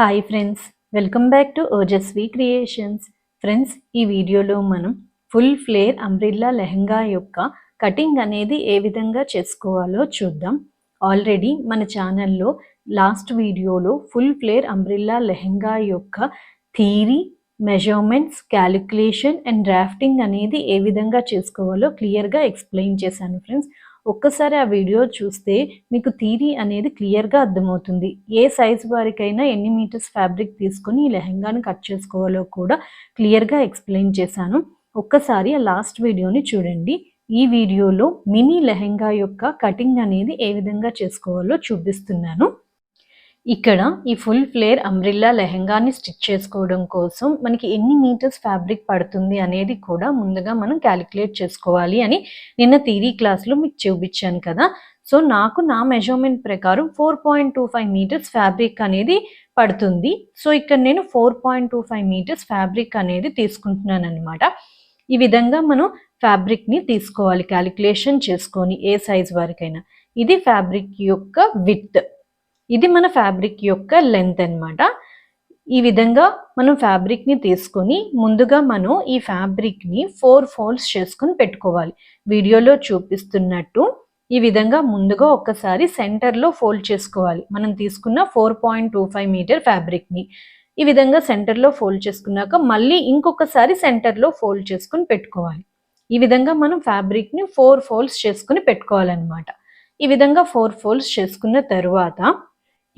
Hi friends welcome back to Ojasvi creations friends ఈ వీడియోలో మనం ఫుల్ ఫ్లేర్ అంబ్రిల్లా లెహంగా యొక్క కటింగ్ అనేది ఏ విధంగా చేసుకోవాలో చూద్దాం. ఆల్రెడీ మన ఛానల్లో లాస్ట్ వీడియోలో ఫుల్ ఫ్లేర్ అంబ్రిల్లా లెహంగా యొక్క theory measurements calculation and drafting అనేది ఏ విధంగా చేసుకోవాలో క్లియర్గా ఎక్స్ప్లెయిన్ చేశాను ఫ్రెండ్స్ ఒక్కసారి ఆ వీడియో చూస్తే మీకు థీరీ అనేది క్లియర్గా అర్థమవుతుంది. ఏ సైజ్ వారికైనా ఎన్ని మీటర్స్ ఫ్యాబ్రిక్ తీసుకొని ఈ లెహంగాను కట్ చేసుకోవాలో కూడా క్లియర్గా ఎక్స్ప్లెయిన్ చేశాను. ఒక్కసారి ఆ లాస్ట్ వీడియోని చూడండి. ఈ వీడియోలో మినీ లెహంగా యొక్క కటింగ్ అనేది ఏ విధంగా చేసుకోవాలో చూపిస్తున్నాను. ఇక్కడ ఈ ఫుల్ ఫ్లేర్ అంబ్రిల్లా లెహంగాని స్టిచ్ చేసుకోవడం కోసం మనకి ఎన్ని మీటర్స్ ఫ్యాబ్రిక్ పడుతుంది అనేది కూడా ముందుగా మనం క్యాలిక్యులేట్ చేసుకోవాలి అని నిన్న థీరీ క్లాస్లో మీకు చూపించాను కదా. సో నాకు నా మెజర్మెంట్ ప్రకారం four point two five meters fabric అనేది పడుతుంది. సో ఇక్కడ నేను four point two five meters fabric అనేది తీసుకుంటున్నాను అనమాట ఈ విధంగా మనం ఫ్యాబ్రిక్ని తీసుకోవాలి క్యాలిక్యులేషన్ చేసుకొని ఏ సైజ్ వరకైనా. ఇది ఫ్యాబ్రిక్ యొక్క విత్ ఇది మన ఫ్యాబ్రిక్ యొక్క లెంత్ అనమాట ఈ విధంగా మనం ఫ్యాబ్రిక్ని తీసుకొని ముందుగా మనం ఈ ఫ్యాబ్రిక్ని ఫోర్ ఫోల్డ్స్ చేసుకొని పెట్టుకోవాలి. వీడియోలో చూపిస్తున్నట్టు ఈ విధంగా ముందుగా ఒక్కసారి సెంటర్లో ఫోల్డ్ చేసుకోవాలి. మనం తీసుకున్న four point two five meter ఫ్యాబ్రిక్ని ఈ విధంగా సెంటర్లో ఫోల్డ్ చేసుకున్నాక మళ్ళీ ఇంకొకసారి సెంటర్లో ఫోల్డ్ చేసుకుని పెట్టుకోవాలి. ఈ విధంగా మనం ఫ్యాబ్రిక్ని ఫోర్ ఫోల్డ్స్ చేసుకుని పెట్టుకోవాలన్నమాట. ఈ విధంగా ఫోర్ ఫోల్డ్స్ చేసుకున్న తర్వాత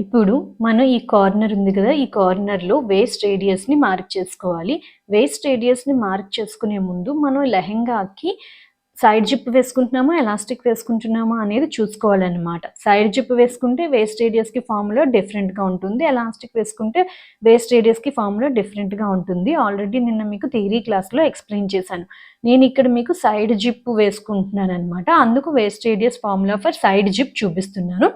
ఇప్పుడు మనం ఈ కార్నర్ ఉంది కదా ఈ కార్నర్లో వేస్ట్ రేడియస్ని మార్క్ చేసుకోవాలి. వేస్ట్ రేడియస్ని మార్క్ చేసుకునే ముందు మనం లెహెంగాకి సైడ్ జిప్ వేసుకుంటున్నామా ఎలాస్టిక్ వేసుకుంటున్నామా అనేది చూసుకోవాలన్నమాట. సైడ్ జిప్ వేసుకుంటే వేస్ట్ రేడియస్కి ఫామ్లో డిఫరెంట్గా ఉంటుంది ఎలాస్టిక్ వేసుకుంటే వేస్ట్ రేడియస్కి ఫామ్లో డిఫరెంట్గా ఉంటుంది. ఆల్రెడీ నిన్న మీకు థియరీ క్లాస్లో ఎక్స్ప్లెయిన్ చేశాను. నేను ఇక్కడ మీకు సైడ్ జిప్ వేసుకుంటున్నాను అనమాట అందుకు waist radius formula for side zip చూపిస్తున్నాను.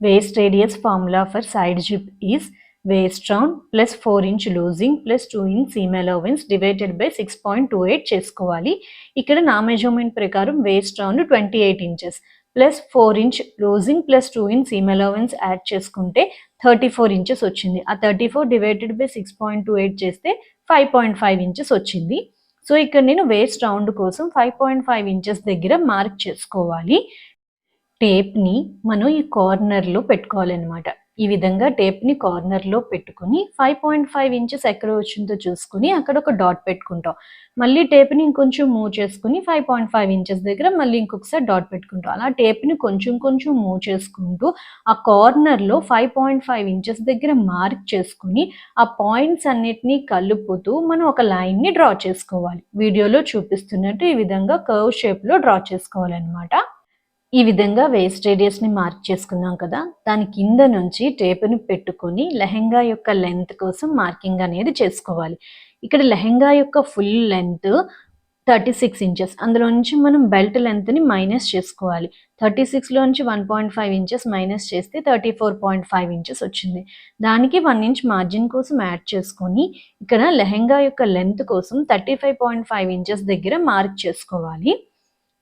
Waist radius formula for side zip for side zip is waist round plus 4 inch losing plus 2 inch seam allowance divided by 6.28 చేసుకోవాలి. ఇక్కడ నా మెజర్మెంట్ ప్రకారం waist round twenty eight inches plus four inch loosing plus two inch seam allowance add చేసుకుంటే thirty four inches వచ్చింది. ఆ thirty four divided by six point two eight చేస్తే five point five inches వచ్చింది. So ఇక్కడ నేను waist round కోసం five point five inches దగ్గర mark చేసుకోవాలి. టేప్ని మనం ఈ కార్నర్లో పెట్టుకోవాలన్నమాట. ఈ విధంగా టేప్ని కార్నర్లో పెట్టుకుని ఫైవ్ పాయింట్ ఫైవ్ ఇంచెస్ ఎక్కడ వచ్చిందో చూసుకుని అక్కడ ఒక డాట్ పెట్టుకుంటాం. మళ్ళీ టేప్ని ఇంకొంచెం మూవ్ చేసుకుని ఫైవ్ పాయింట్ ఫైవ్ ఇంచెస్ దగ్గర మళ్ళీ ఇంకొకసారి డాట్ పెట్టుకుంటాం. అలా టేప్ని కొంచెం కొంచెం మూవ్ చేసుకుంటూ ఆ కార్నర్లో ఫైవ్ పాయింట్ ఫైవ్ ఇంచెస్ దగ్గర మార్క్ చేసుకుని ఆ పాయింట్స్ అన్నిటినీ కలుపుతూ మనం ఒక లైన్ని డ్రా చేసుకోవాలి. వీడియోలో చూపిస్తున్నట్టు ఈ విధంగా కర్వ్ షేప్లో డ్రా చేసుకోవాలన్నమాట. ఈ విధంగా వేస్ట్ రేడియస్ని మార్క్ చేసుకున్నాం కదా దాని కింద నుంచి టేపుని పెట్టుకొని లెహెంగా యొక్క లెంత్ కోసం మార్కింగ్ అనేది చేసుకోవాలి. ఇక్కడ లెహెంగా యొక్క full length thirty six inches అందులో నుంచి మనం బెల్ట్ లెంత్ని మైనస్ చేసుకోవాలి. థర్టీ సిక్స్లో నుంచి one point five inches minus చేస్తే thirty four point five inches వచ్చింది. దానికి వన్ ఇంచ్ మార్జిన్ కోసం యాడ్ చేసుకొని ఇక్కడ లెహెంగా యొక్క లెంత్ కోసం thirty five point five inches దగ్గర మార్క్ చేసుకోవాలి.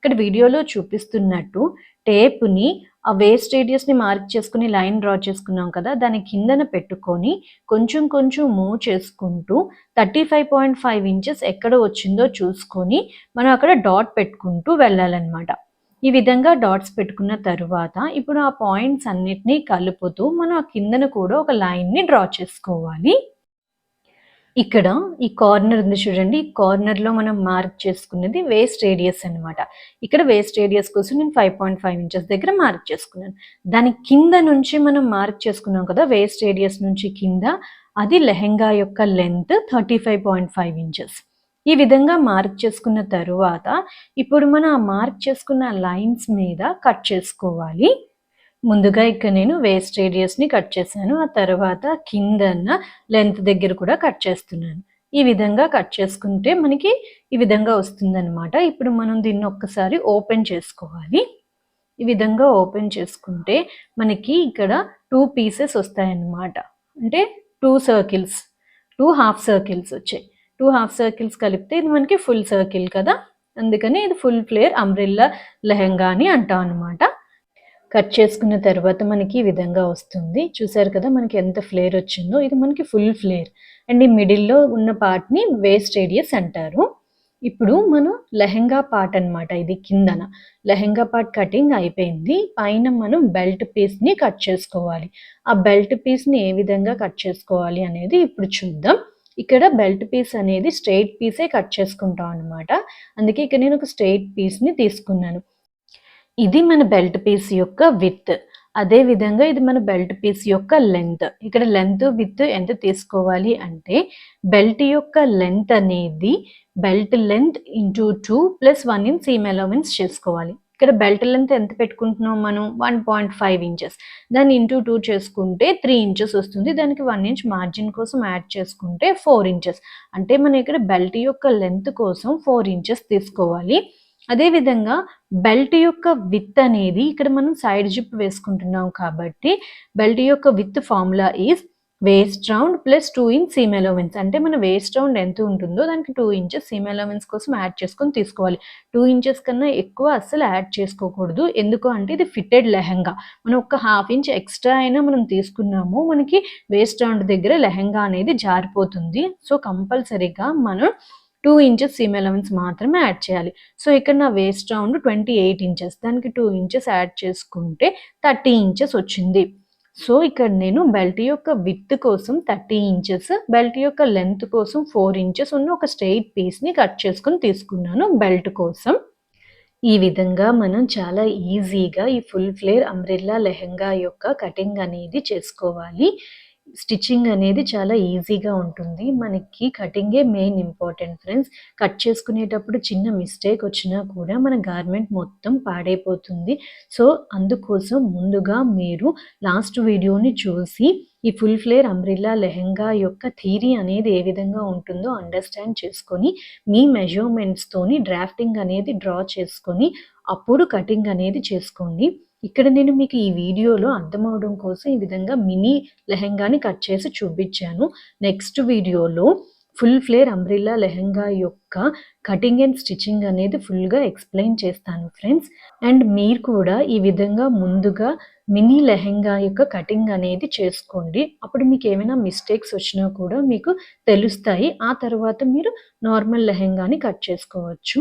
ఇక్కడ వీడియోలో చూపిస్తున్నట్టు టేప్ని ఆ వేస్ట్ రేడియస్ని మార్క్ చేసుకుని లైన్ డ్రా చేసుకున్నాం కదా దాని కిందన పెట్టుకొని కొంచెం కొంచెం మూవ్ చేసుకుంటూ thirty five point five inches ఎక్కడ వచ్చిందో చూసుకొని మనం అక్కడ డాట్ పెట్టుకుంటూ వెళ్ళాలన్నమాట. ఈ విధంగా డాట్స్ పెట్టుకున్న తరువాత ఇప్పుడు ఆ పాయింట్స్ అన్నిటినీ కలుపుతూ మనం ఆ కిందన కూడా ఒక లైన్ని డ్రా చేసుకోవాలి. ఇక్కడ ఈ కార్నర్ ఉంది చూడండి. ఈ కార్నర్లో మనం మార్క్ చేసుకున్నది వేస్ట్ రేడియస్ అనమాట ఇక్కడ వేస్ట్ రేడియస్ కోసం నేను ఫైవ్ పాయింట్ ఫైవ్ ఇంచెస్ దగ్గర మార్క్ చేసుకున్నాను. దాని కింద నుంచి మనం మార్క్ చేసుకున్నాం కదా వేస్ట్ రేడియస్ నుంచి కింద అది లెహెంగా యొక్క length thirty five point five inches ఈ విధంగా మార్క్ చేసుకున్న తరువాత ఇప్పుడు మనం ఆ మార్క్ చేసుకున్న లైన్స్ మీద కట్ చేసుకోవాలి. ముందుగా ఇక్కడ నేను వేస్ట్ రేడియస్ని కట్ చేశాను. ఆ తర్వాత కిందన్న లెంత్ దగ్గర కూడా కట్ చేస్తున్నాను. ఈ విధంగా కట్ చేసుకుంటే మనకి ఈ విధంగా వస్తుందన్నమాట. ఇప్పుడు మనం దీన్ని ఒక్కసారి ఓపెన్ చేసుకోవాలి. ఈ విధంగా ఓపెన్ చేసుకుంటే మనకి ఇక్కడ టూ పీసెస్ వస్తాయన్నమాట. అంటే two circles two half circles వచ్చాయి. టూ హాఫ్ సర్కిల్స్ కలిపితే ఇది మనకి ఫుల్ సర్కిల్ కదా? అందుకని ఇది ఫుల్ ఫ్లేర్ అంబ్రెల్లా లెహంగా అని అంటాం అనమాట కట్ చేసుకున్న తర్వాత మనకి ఈ విధంగా వస్తుంది. చూసారు కదా మనకి ఎంత ఫ్లేర్ వచ్చిందో? ఇది మనకి ఫుల్ ఫ్లేర్. అండ్ ఈ మిడిల్లో ఉన్న పార్ట్ని వేస్ట్ రేడియస్ అంటారు. ఇప్పుడు మనం లెహెంగా పార్ట్ అన్నమాట ఇది కిందన. లెహెంగా పార్ట్ కటింగ్ అయిపోయింది. పైన మనం బెల్ట్ పీస్ని కట్ చేసుకోవాలి. ఆ బెల్ట్ పీస్ని ఏ విధంగా కట్ చేసుకోవాలి అనేది ఇప్పుడు చూద్దాం. ఇక్కడ బెల్ట్ పీస్ అనేది స్ట్రెయిట్ పీసే కట్ చేసుకుంటాం అనమాట అందుకే ఇక్కడ నేను ఒక స్ట్రెయిట్ పీస్ని తీసుకున్నాను. ఇది మన బెల్ట్ పీస్ యొక్క విత్. అదే విధంగా ఇది మన బెల్ట్ పీస్ యొక్క లెంత్ ఇక్కడ లెంత్ విత్ ఎంత తీసుకోవాలి అంటే బెల్ట్ యొక్క లెంత్ అనేది belt length into two plus one in seam allowance చేసుకోవాలి. ఇక్కడ బెల్ట్ లెంత్ ఎంత పెట్టుకుంటున్నాం మనం? One point five inches. దాన్ని ఇంటూ టూ చేసుకుంటే త్రీ ఇంచెస్ వస్తుంది. దానికి వన్ ఇంచ్ మార్జిన్ కోసం యాడ్ చేసుకుంటే ఫోర్ ఇంచెస్. అంటే మనం ఇక్కడ బెల్ట్ యొక్క లెంత్ కోసం ఫోర్ ఇంచెస్ తీసుకోవాలి. అదేవిధంగా బెల్ట్ యొక్క విత్ అనేది ఇక్కడ మనం సైడ్ జిప్ వేసుకుంటున్నాం కాబట్టి బెల్ట్ యొక్క width formula is waist round plus two inch seam allowance అంటే మన వేస్ట్ రౌండ్ ఎంత ఉంటుందో దానికి టూ ఇంచెస్ సీమ్ అలవెన్స్ కోసం యాడ్ చేసుకొని తీసుకోవాలి. టూ ఇంచెస్ కన్నా ఎక్కువ అస్సలు యాడ్ చేసుకోకూడదు. ఎందుకు అంటే ఇది ఫిట్టెడ్ లెహంగా. మనం ఒక హాఫ్ ఇంచ్ ఎక్స్ట్రా అయినా మనం తీసుకున్నాము మనకి వేస్ట్ రౌండ్ దగ్గర లెహంగా అనేది జారిపోతుంది. సో కంపల్సరీగా మనం టూ ఇంచెస్ సీమ్ ఎలవెన్స్ మాత్రమే యాడ్ చేయాలి. సో ఇక్కడ నా waist round twenty eight inches దానికి టూ ఇంచెస్ యాడ్ చేసుకుంటే థర్టీ ఇంచెస్ వచ్చింది. సో ఇక్కడ నేను బెల్ట్ యొక్క విత్ కోసం థర్టీ ఇంచెస్ బెల్ట్ యొక్క లెంత్ కోసం ఫోర్ ఇంచెస్ ఉన్న ఒక స్ట్రెయిట్ పీస్ని కట్ చేసుకుని తీసుకున్నాను బెల్ట్ కోసం. ఈ విధంగా మనం చాలా ఈజీగా ఈ ఫుల్ ఫ్లేర్ అంబ్రెల్లా లెహంగా యొక్క కటింగ్ అనేది చేసుకోవాలి. స్టిచ్చింగ్ అనేది చాలా ఈజీగా ఉంటుంది. మనకి కటింగే మెయిన్ ఇంపార్టెంట్ ఫ్రెండ్స్. కట్ చేసుకునేటప్పుడు చిన్న మిస్టేక్ వచ్చినా కూడా మన గార్మెంట్ మొత్తం పాడైపోతుంది. సో అందుకోసం ముందుగా మీరు లాస్ట్ వీడియోని చూసి ఈ ఫుల్ ఫ్లేర్ అంబ్రిల్లా లెహెంగా యొక్క థీరీ అనేది ఏ విధంగా ఉంటుందో అండర్స్టాండ్ చేసుకొని మీ మెజర్మెంట్స్తోని డ్రాఫ్టింగ్ అనేది డ్రా చేసుకొని అప్పుడు కటింగ్ అనేది చేసుకోండి. ఇక్కడ నేను మీకు ఈ వీడియోలో అర్థమవడం కోసం ఈ విధంగా మినీ లెహెంగాని కట్ చేసి చూపించాను. నెక్స్ట్ వీడియోలో ఫుల్ ఫ్లేర్ అంబ్రిల్లా లెహెంగా యొక్క కటింగ్ అండ్ స్టిచ్చింగ్ అనేది ఫుల్గా ఎక్స్ప్లెయిన్ చేస్తాను ఫ్రెండ్స్ అండ్ మీరు కూడా ఈ విధంగా ముందుగా మినీ లెహెంగా యొక్క కటింగ్ అనేది చేసుకోండి. అప్పుడు మీకు ఏమైనా మిస్టేక్స్ వచ్చినా కూడా మీకు తెలుస్తాయి. ఆ తర్వాత మీరు నార్మల్ లెహెంగాని కట్ చేసుకోవచ్చు.